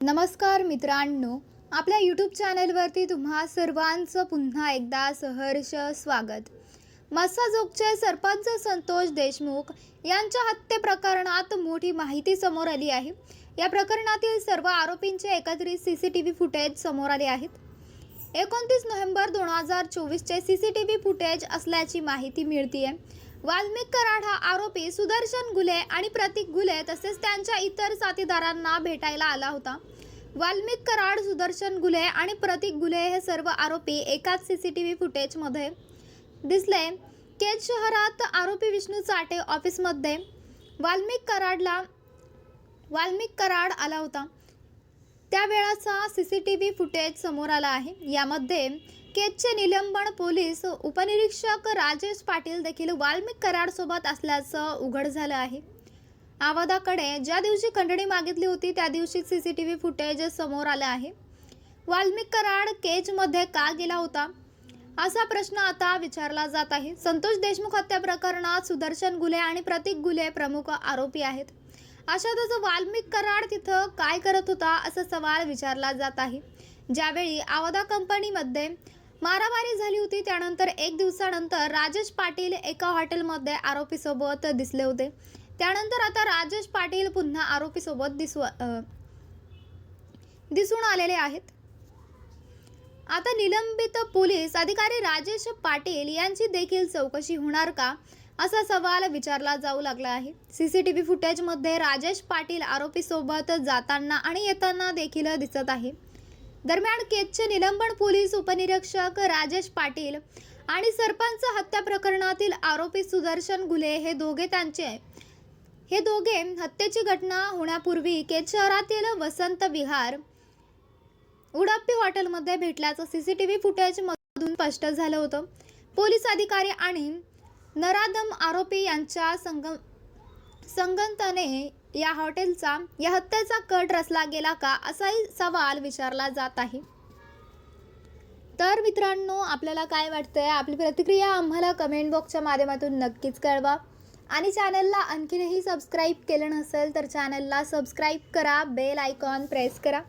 नमस्कार मित्रांनो आपल्या यूट्यूब चॅनलवरती तुम्हा सर्वांचं पुन्हा एकदा सहर्ष स्वागत. मस्साजोगचे सरपंच संतोष देशमुख यांच्या हत्ये प्रकरणात मोठी माहिती समोर आली आहे. या प्रकरणातील सर्व आरोपींचे एकत्रित C C T V footage समोर आले आहेत. एकोणतीस नोव्हेंबर दोन हजार चोवीसचे C C T V footage असल्याची माहिती मिळते आहे वाल्मिक कराड हा आरोपी सुदर्शन गुले आणि प्रतीक गुले तसेच त्यांच्या इतर साथीदारांना भेटायला आला होता. वाल्मिक कराड सुदर्शन गुले आणि प्रतीक गुले हे सर्व आरोपी एकाच सी सी टी व्ही फुटेजमध्ये दिसले. केज शहरात आरोपी विष्णू चाटे ऑफिसमध्ये वाल्मिक कराडला वाल्मिक कराड आला होता. त्यावेळाचा C C T V footage समोर आला आहे. यामध्ये केचचे निलंबन पोलीस उपनिरीक्षक राजेश पाटील देखील वाल्मिक कराडसोबत असल्याचं उघड झालं आहे. आवादाकडे ज्या दिवशी खंडणी मागितली होती त्या दिवशी C C T V footage समोर आलं आहे. वाल्मिक कराड केजमध्ये का गेला होता? असा प्रश्न आता विचारला जात आहे. संतोष देशमुख हत्या प्रकरणात सुदर्शन गुले आणि प्रतीक गुले प्रमुख आरोपी आहेत. अशातच वाल्मिक कराड तिथं काय करत होता असा सवाल विचारला जात आहे. ज्यावेळी आवदा कंपनीमध्ये मारामारी झाली होती त्यानंतर एक दिवसानंतर राजेश पाटील एका हॉटेलमध्ये आरोपीसोबत दिसले होते. त्यानंतर आता राजेश पाटील पुन्हा आरोपीसोबत दिसू दिसून आलेले आहेत. आता निलंबित पोलीस अधिकारी राजेश पाटील यांची देखील चौकशी होणार का? असा सवाल विचारला जाऊ लागला आहे. सी सी टी व्ही फुटेजमध्ये राजेश पाटील आरोपीसोबत जाताना आणि येताना देखील दिसत आहे. दरम्यान केजचे निलंबन पोलीस उपनिरीक्षक राजेश पाटील आणि सरपंच हत्या प्रकरणातील आरोपी सुदर्शन गुले हे दोघे त्यांचे हे दोघे हत्येची घटना होण्यापूर्वी केज शहरातील वसंत विहार उडप्पी हॉटेलमध्ये भेटल्याचं सी सी टी व्ही फुटेजमधून स्पष्ट झालं होतं. पोलीस अधिकारी आणि नरादम आरोपी यांच्या संग संगनताने या हॉटेलचा या हत्येचा कट रचला गेला का असाही सवाल विचारला जात आहे. तर मित्रांनो आपल्याला काय वाटतंय? आपली प्रतिक्रिया आम्हाला कमेंट बॉक्सच्या माध्यमातून नक्कीच कळवा. आणि चॅनलला आणखीनही सबस्क्राईब केलं नसेल तर चॅनलला सबस्क्राईब करा बेल आयकॉन प्रेस करा.